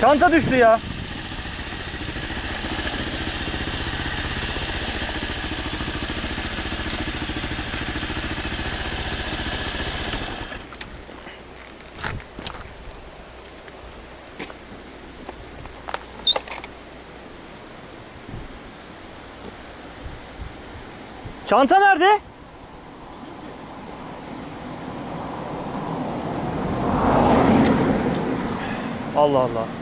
Çanta düştü ya. Çanta nerede? Allah Allah.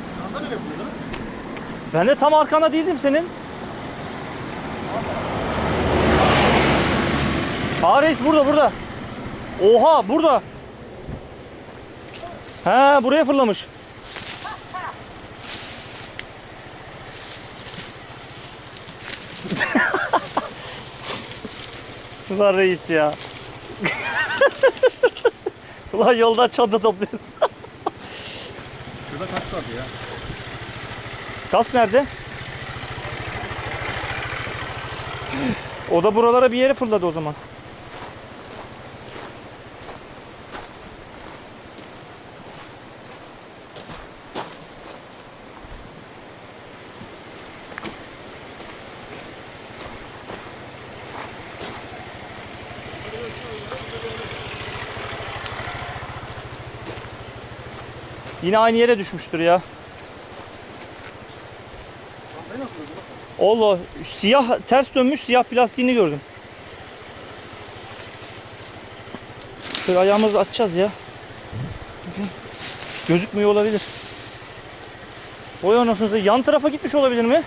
Ben de tam arkanda değildim senin. Aa reis burada burada. Oha burada. He buraya fırlamış. Ulan reis ya. Ulan yolda çanta topluyorsun. Şurada kaç vardı ya? Kask nerede? O da buralara bir yere fırladı o zaman. Yine aynı yere düşmüştür ya. Allah siyah ters dönmüş siyah plastiğini gördüm. Şöyle ayağımızı açacağız ya. Gözükmüyor olabilir. Oy anasını. Yan tarafa gitmiş olabilir mi?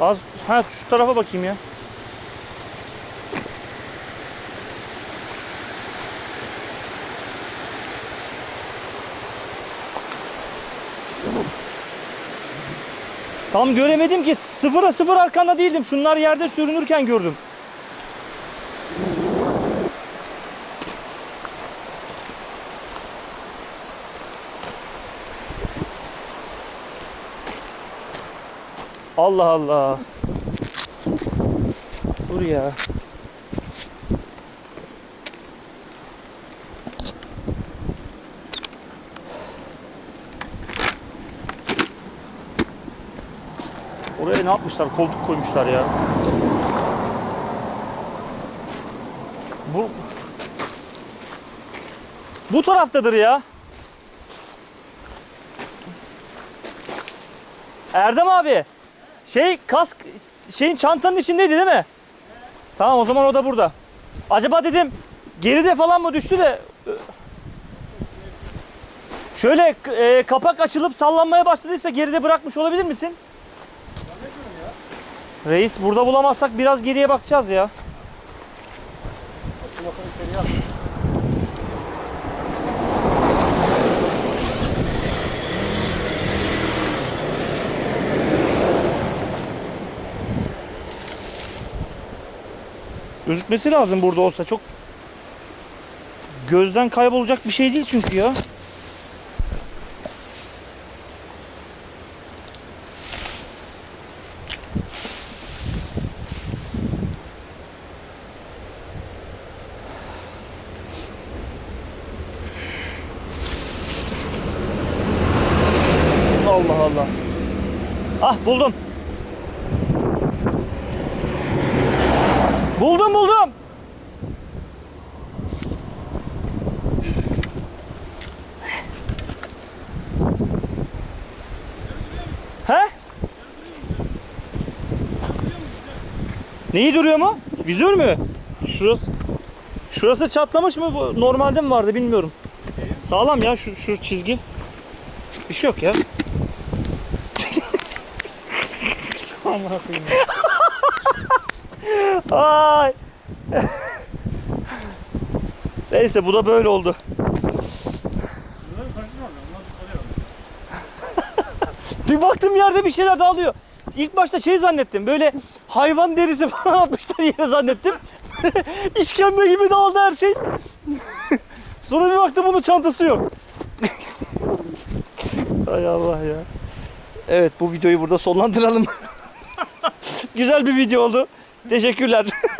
Az ha şu tarafa bakayım ya. Tam göremedim ki sıfıra sıfır arkanda değildim. Şunlar yerde sürünürken gördüm. Allah Allah. Dur ya. Oraya ne yapmışlar? Koltuk koymuşlar ya. Bu Bu taraftadır ya. Erdem abi. Şey kask şeyin çantanın içindeydi değil mi? Tamam o zaman o da burada. Acaba dedim geride falan mı düştü de Şöyle e, kapak açılıp sallanmaya başladıysa geride bırakmış olabilir misin? Reis burada bulamazsak biraz geriye bakacağız ya. Gözükmesi lazım burada olsa çok gözden kaybolacak bir şey değil çünkü ya. Allah Allah. Ah buldum. Buldum buldum. He? Neyi duruyor mu? Vizör mü? Şurası Şurası çatlamış mı? Normalde mi vardı bilmiyorum. Sağlam ya şu, şu çizgi. Bir şey yok ya. Aman koyayım ya. Ay. Neyse bu da böyle oldu. Bir baktım yerde bir şeyler dağılıyor. İlk başta şey zannettim. Böyle hayvan derisi falan atmışlar yere zannettim. İşkembe gibi dağıldı her şey. Sonra bir baktım bunun çantası yok. Hay Allah ya. Evet bu videoyu burada sonlandıralım. Güzel bir video oldu. Teşekkürler.